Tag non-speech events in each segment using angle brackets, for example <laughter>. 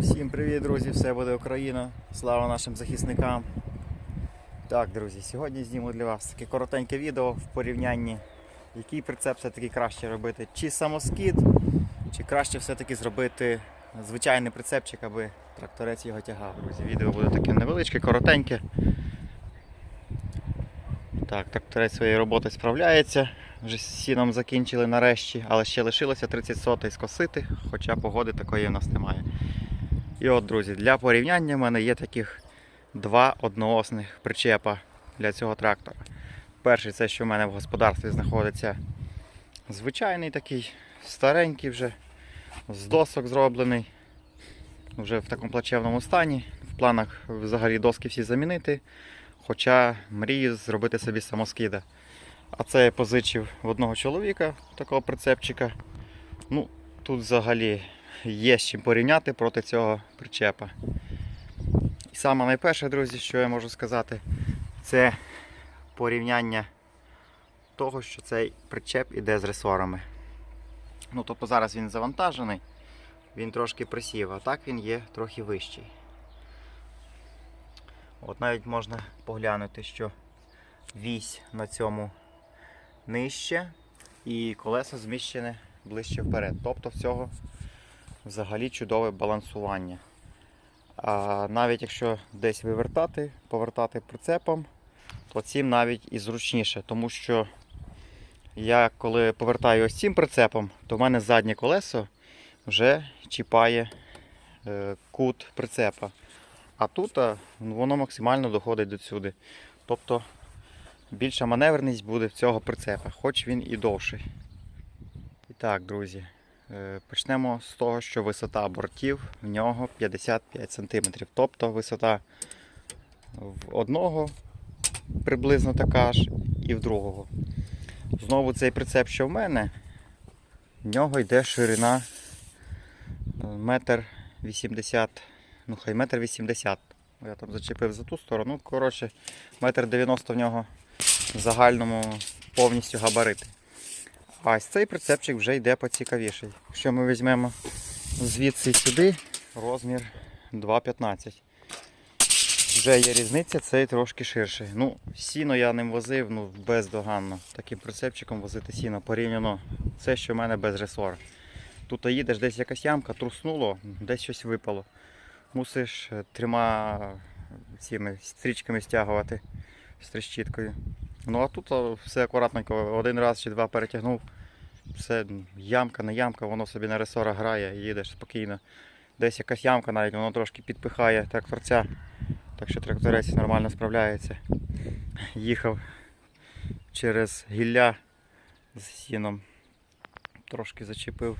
Всім привіт, друзі! Все буде Україна! Слава нашим захисникам! Так, друзі, сьогодні зніму для вас таке коротеньке відео в порівнянні, який прицеп все-таки краще робити, чи самоскид, чи краще все-таки зробити звичайний прицепчик, аби тракторець його тягав. Друзі, відео буде таке невеличке, коротеньке. Так, тракторець своєї роботи справляється. Вже сіном закінчили нарешті, але ще лишилося 30 сотей скосити, хоча погоди такої в нас немає. І от, друзі, для порівняння в мене є таких два одноосних причепа для цього трактора. Перший це, що в мене в господарстві знаходиться звичайний такий, старенький вже, з досок зроблений, вже в такому плачевному стані. В планах взагалі доски всі замінити. Хоча мрію зробити собі самоскида. А це я позичив в одного чоловіка такого прицепчика. Ну, тут взагалі є з чим порівняти проти цього причепа. І саме найперше, друзі, що я можу сказати, це порівняння того, що цей причеп іде з ресорами. Ну, тобто зараз він завантажений, він трошки присів, а так він є трохи вищий. От навіть можна поглянути, що вісь на цьому нижче і колесо зміщене ближче вперед. Тобто в цього взагалі чудове балансування. А навіть якщо десь вивертати, повертати прицепом, то цим навіть і зручніше, тому що я коли повертаю ось цим прицепом, то в мене заднє колесо вже чіпає е, кут прицепа. А тут а, воно максимально доходить до сюди. Тобто більша маневреність буде в цього прицепа, хоч він і довший. І так, друзі, почнемо з того, що висота бортів в нього 55 см. Тобто висота в одного приблизно така ж і в другого. Знову цей прицеп, що в мене, в нього йде ширина е, метр 80 ну хай метр 80. Я там зачепив за ту сторону. Коротше, метр 90 в нього в загальному повністю габарити. А ось цей прицепчик вже йде поцікавіший. Якщо ми візьмемо звідси сюди, розмір 2,15. Вже є різниця, цей трошки ширший. Ну, сіно я ним возив ну, бездоганно. Таким прицепчиком возити сіно порівняно це, що в мене без ресора. Тут їдеш, десь якась ямка, труснуло, десь щось випало мусиш е, трьома цими стрічками стягувати з трещіткою. Ну а тут все акуратненько, один раз чи два перетягнув. Все ямка, не ямка, воно собі на ресора грає, їдеш спокійно. Десь якась ямка навіть воно трошки підпихає тракторця. Так що тракторець нормально справляється. Їхав через гілля з сіном. Трошки зачепив.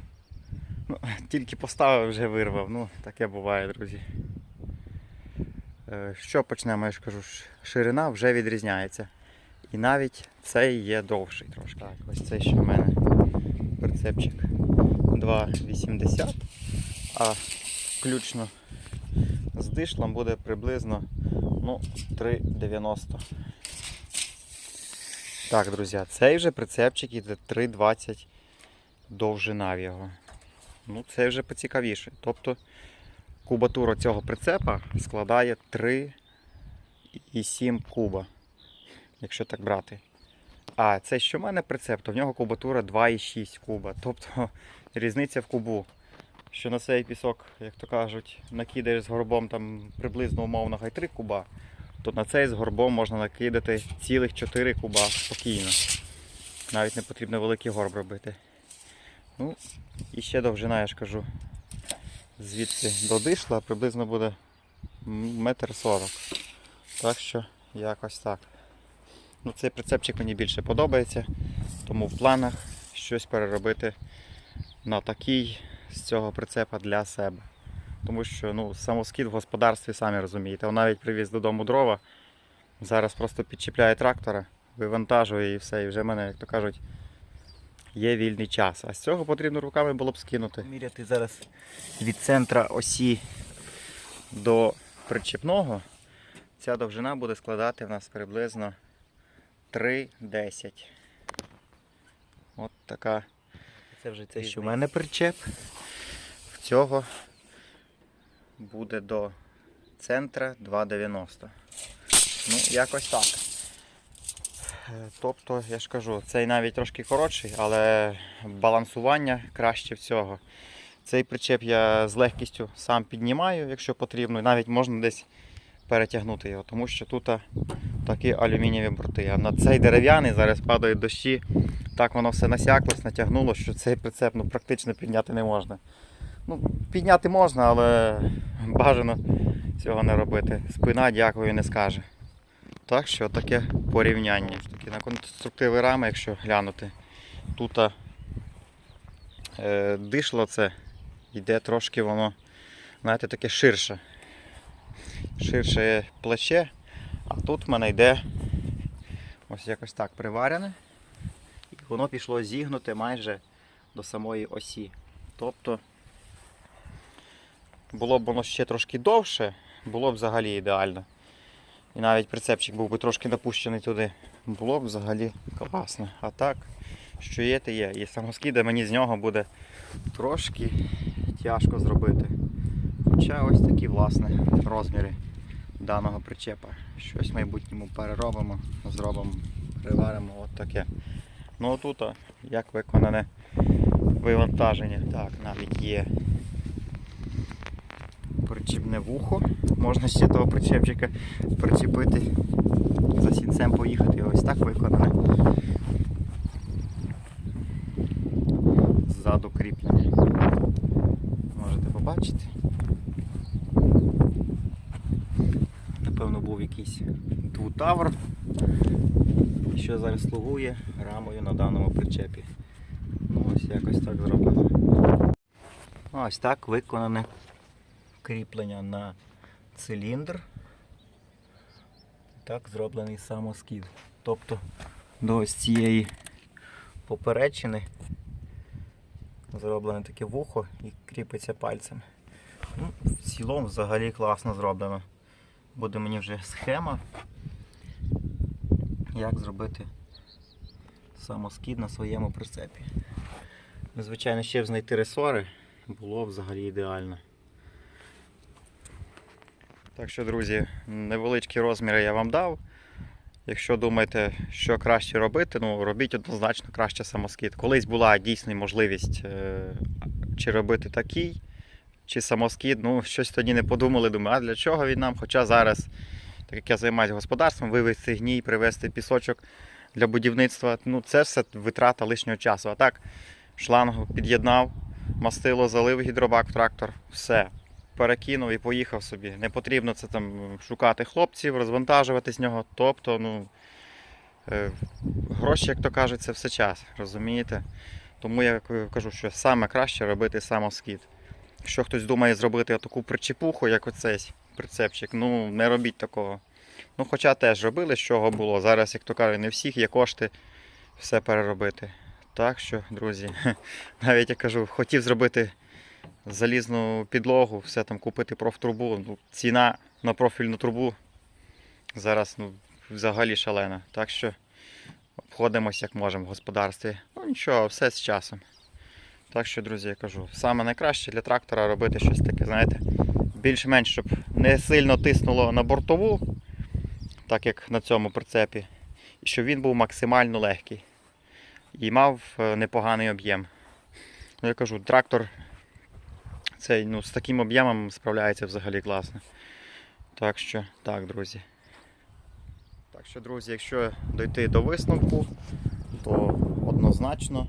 Ну, <laughs> тільки поставив, вже вирвав. Ну, таке буває, друзі. Е, Що почнемо, я ж кажу, ширина вже відрізняється. І навіть цей є довший трошки. Так, ось цей що в мене прицепчик 2,80, а включно з дишлом буде приблизно ну, 3,90. Так, друзі, цей вже прицепчик іде 3,20 довжина в його. Ну, це вже поцікавіше. Тобто кубатура цього прицепа складає 3,7 куба, якщо так брати. А це що в мене прицеп, то в нього кубатура 2,6 куба. Тобто <laughs> різниця в кубу. Що на цей пісок, як то кажуть, накидаєш з горбом там приблизно умовно хай 3 куба, то на цей з горбом можна накидати цілих 4 куба спокійно. Навіть не потрібно великий горб робити. Ну, і ще довжина, я ж кажу, звідси до дишла приблизно буде метр сорок. Так що якось так. Ну, цей прицепчик мені більше подобається, тому в планах щось переробити на такий з цього прицепа для себе. Тому що ну, самоскид в господарстві, самі розумієте, он навіть привіз додому дрова. Зараз просто підчіпляє трактора, вивантажує і все. І вже в мене, як то кажуть, є вільний час. А з цього потрібно руками було б скинути. Міряти зараз від центра осі до причепного. Ця довжина буде складати в нас приблизно 3,10. От така. Це вже це, що в мене причеп. В цього буде до центра 2,90. Ну, якось так. Тобто, я ж кажу, цей навіть трошки коротший, але балансування краще всього. Цей причеп я з легкістю сам піднімаю, якщо потрібно, навіть можна десь перетягнути його, тому що тут такі алюмінієві борти. А на цей дерев'яний зараз падають дощі, так воно все насяклось, натягнуло, що цей прицеп ну, практично підняти не можна. Ну, підняти можна, але бажано цього не робити. Спина дякую не скаже. Так що таке порівняння. Такі на конструктиви рами, якщо глянути, тут е, дишло це йде трошки воно, знаєте, таке ширше. Ширше плече, а тут в мене йде ось якось так приварене. І воно пішло зігнуте майже до самої осі. Тобто було б воно ще трошки довше, було б взагалі ідеально. І навіть прицепчик був би трошки напущений туди. Було б взагалі класно. А так, що є, те є. І самоскида мені з нього буде трошки тяжко зробити. Хоча ось такі власне розміри даного причепа. Щось в майбутньому переробимо, зробимо, приваримо от таке. Ну отут, як виконане вивантаження. Так, навіть є причіпне вухо. Можна ще того причепчика причепити, за сінцем поїхати. Ось так виконане. Ззаду кріплення. Можете побачити. Напевно, був якийсь двутавр, що зараз слугує рамою на даному причепі. Ну, ось якось так зроблено. Ось так виконане кріплення на циліндр. Так зроблений самоскид. Тобто до ось цієї поперечини зроблене таке вухо і кріпиться пальцем. Ну, в цілому взагалі класно зроблено. Буде мені вже схема, як зробити самоскид на своєму прицепі. Звичайно, ще б знайти ресори було взагалі ідеально. Так що, друзі, невеличкі розміри я вам дав. Якщо думаєте, що краще робити, ну робіть однозначно краще самоскид. Колись була дійсна можливість е, чи робити такий, чи самоскид. Ну, щось тоді не подумали, думаю, а для чого він нам? Хоча зараз, так як я займаюся господарством, вивезти гній, привезти пісочок для будівництва, ну це все витрата лишнього часу. А так, шлангу під'єднав, мастило залив гідробак трактор, все перекинув і поїхав собі. Не потрібно це там шукати хлопців, розвантажувати з нього. Тобто, ну, е, гроші, як то кажуть, це все час, розумієте? Тому я кажу, що саме краще робити самоскид. Якщо хтось думає зробити таку причепуху, як оцей прицепчик, ну не робіть такого. Ну, хоча теж робили, з чого було. Зараз, як то кажуть, не всіх є кошти все переробити. Так що, друзі, <laughs> навіть я кажу, хотів зробити залізну підлогу, все там купити профтрубу. Ну, ціна на профільну трубу зараз ну, взагалі шалена. Так що обходимося як можемо в господарстві. Ну нічого, все з часом. Так що, друзі, я кажу, саме найкраще для трактора робити щось таке, знаєте, більш-менш, щоб не сильно тиснуло на бортову, так як на цьому прицепі, і щоб він був максимально легкий і мав е, непоганий об'єм. Ну, я кажу, трактор цей, ну, з таким об'ємом справляється взагалі класно. Так що, так, друзі. Так що, друзі, якщо дойти до висновку, то однозначно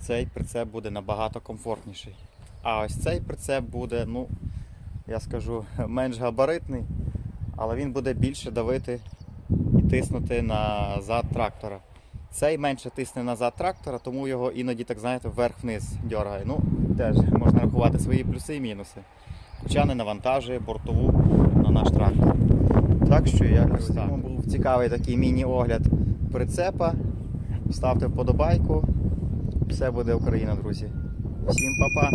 цей прицеп буде набагато комфортніший. А ось цей прицеп буде, ну, я скажу, <laughs> менш габаритний, але він буде більше давити і тиснути на зад трактора. Цей менше тисне назад трактора, тому його іноді, так знаєте, вверх-вниз дергає. Ну, теж можна рахувати свої плюси і мінуси. Хоча не навантажує бортову на наш трактор. Так що якось так. був цікавий такий міні-огляд прицепа. Ставте вподобайку. Все буде Україна, друзі. Всім па-па!